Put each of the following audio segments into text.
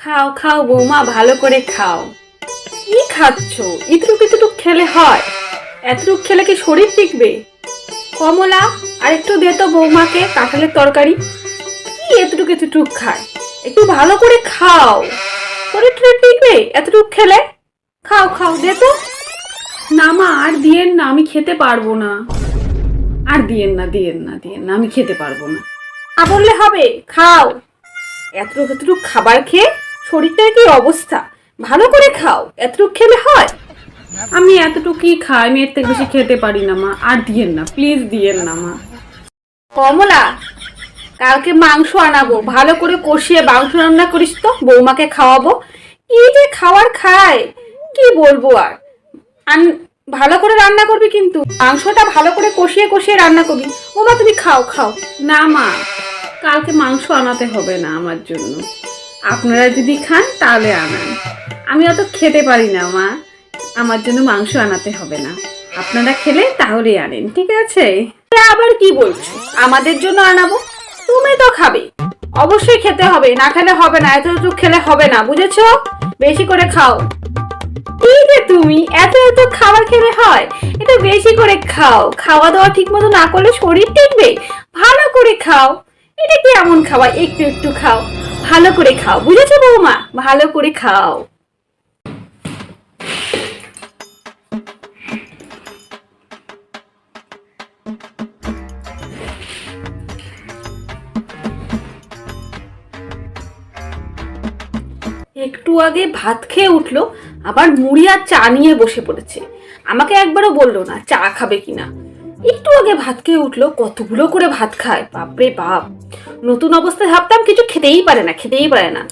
খাও খাও বৌমা, ভালো করে খাও। কি খাচ্ছ? ইতরুক ইতরুক খেলে হয়। এতটুক খেলে কি শরীর টিকবে? কমলা আর একটু দে তো বৌমাকে, কাঁঠালের তরকারি। কি এতটুকু এতটুক খায়? একটু ভালো করে খাও। শরীর টরীর টিকবে? এতটুক খেলে? খাও খাও, দে তো। না মা, আর দিয়েন না, আমি খেতে পারব না। আর দিয়েন না দিয়েন না দিয়েন না, আমি খেতে পারব না। আর বললে হবে, খাও। এতটুকু এতটুকু খাবার খেয়ে শরীরটার কি অবস্থা? ভালো করে খাও এতটুকু খেলে হয়? আমি এতটুকুই খাই আমি এর থেকে বেশি খেতে পারি না মা। আর দিয়েন না প্লিজ দিয়েন না মা। কমলা কালকে মাংস আনাবো ভালো করে কষিয়ে মাংস রান্না করিস তো বৌমাকে খাওয়াবো। কি যে খাবার খায় কি বলব আর। ভালো করে রান্না করবি কিন্তু। মাংসটা ভালো করে কষিয়ে কষিয়ে রান্না করবি। বৌমা তুমি খাও খাও। না মা কালকে মাংস আনাতে হবে না আমার জন্য। আপনারা যদি খান, তাহলে আনান। আমি অত খেতে পারি না, মা। আমার জন্য মাংস আনাতে হবে না। আপনারা খেলে তাহলে আনেন, ঠিক আছে? আবার কি বলছো? আমাদের জন্য আনাবো? তুমি তো খাবে। অবশ্যই খেতে হবে, না খেলে হবে না, এত একটু খেলে হবে না, বুঝেছ? বেশি করে খাও। এই যে তুমি, এত এত খাবার খেলে হয়? এটা বেশি করে খাও। খাওয়া দাওয়া ঠিক মতো না করলে শরীর টিকবে। ভালো করে খাও। এটা কি এমন খাওয়া একটু একটু খাও। ভালো করে খাও, বুঝেছ বৌমা? ভালো করে খাও। একটু আগে ভাত খেয়ে উঠল, আবার মুড়ি আর চা নিয়ে বসে পড়েছে। আমাকে একবারও বলল না, চা খাবে কিনা। একটু আগে ভাত খেয়ে উঠল, কতগুলো করে ভাত খায়। বাপরে বাপ। নতুন অবস্থায় ভাবতাম কিছু খেতেই পারে না, খেতেই পারে না।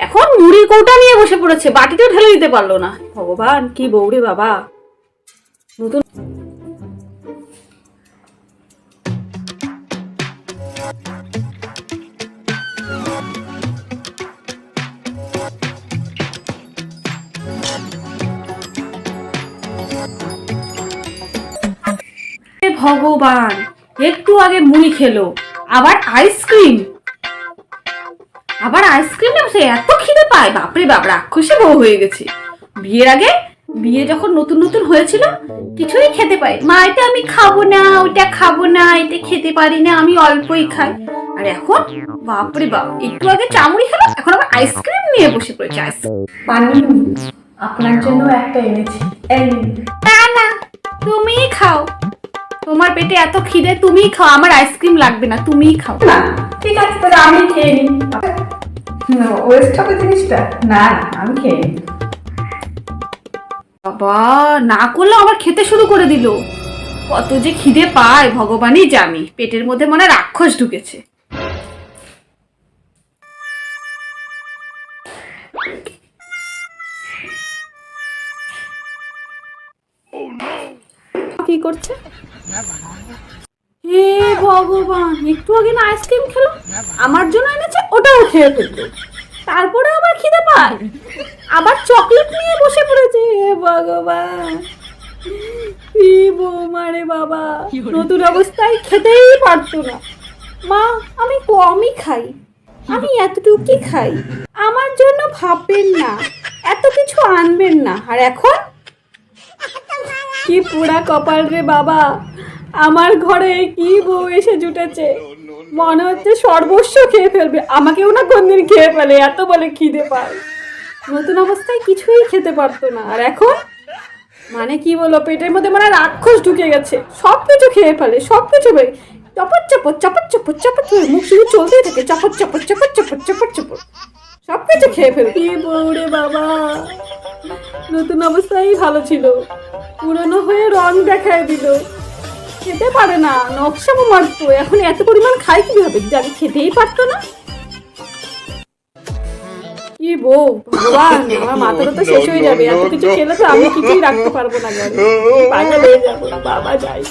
এখন মুড়ি কৌটা নিয়ে বসে পড়েছে, বাটিতেও ঢেলে দিতে পারল না। ভগবান, কি বৌরে বাবা। নতুন ভগবান। একটু আগে মুড়ি খেলো, আবার আইসক্রিম। আবার আইসক্রিম সে এত খিদে পায়, বাপরে বাপ, রাক্ষসে বউ হয়ে গেছে। বিয়ের আগে, বিয়ে যখন নতুন নতুন হয়েছিল, কিছুই খেতে পাই। মা, এটা আমি খাব না, ওইটা খাব না, এটা খেতে পারি না, আমি অল্পই খাই। আর এখন, বাপরে বাপ, একটু আগে চামড়ি খেলো, এখন আবার আইসক্রিম নিয়ে বসে পড়েছে। আইসক্রিম পানি আপনার জন্য একটা এনেছি। না না, তুমিই খাও। তোমার পেটে এত খিদে তুমিই খাও। আমার আইসক্রিম লাগবে না তুমিই খাও। না ঠিক আছে তাহলে আমি খেয়ে নিই। ওয়েস্ট হবে জিনিসটা? না আমি খেয়ে নিই। বাবা না করলে আবার খেতে শুরু করে দিল। কত যে খিদে পায় ভগবানই জানে। পেটের মধ্যে মনে হয় রাক্ষস ঢুকেছে। কি করছে? হে ভগবান একটু আগে না আইসক্রিম খেলো? আমার জন্য এনেছে ওটাও খেয়ে ফেলল। তারপরে আবার খিদে পায়। আবার চকলেট নিয়ে বসে পড়েছে হে ভগবান। কি বৌমা রে বাবা নতুন অবস্থায় খেতেই পারতো না। মা আমি কমই খাই। আমি এতটুকুই খাই। আমার জন্য ভাববেন না এত কিছু আনবেন না। আর এখন কি পুরা কপাল রে বাবা? আমার ঘরে কি বউ এসে জুটেছে? মনে হচ্ছে সর্বস্ব খেয়ে ফেলবে। আমাকেও না কোনদিন খেয়ে ফেলে, এত বলে খিদে পায়। নতুন অবস্থায় কিছুই খেতে পারতো না। আর এখন? মানে কি বলো পেটের মধ্যে মানে রাক্ষস ঢুকে গেছে। সব কিছু খেয়ে ফেলে সব কিছু বে- চপর চপর চপর চপর চপর চপর মুখ শুধু চলতেই থাকে। চপর চপর চপর চপর চপর চপর সব কিছু খেয়ে ফেলে বউরে বাবা? নতুন অবস্থায় ভালো ছিল। পুরনো হয়ে রং দেখায় দিল। খেতে পারে না নকশাও মারতো। এখন এত পরিমাণ খায় কীভাবে? যাকে খেতেই পারতো না। কি বউ, ভগবান মাথাটা তো শেষ হয়ে যাবে। এত কিছু খেলে তো আমি কিছুই রাখতে পারব না যাব বাবা যাই।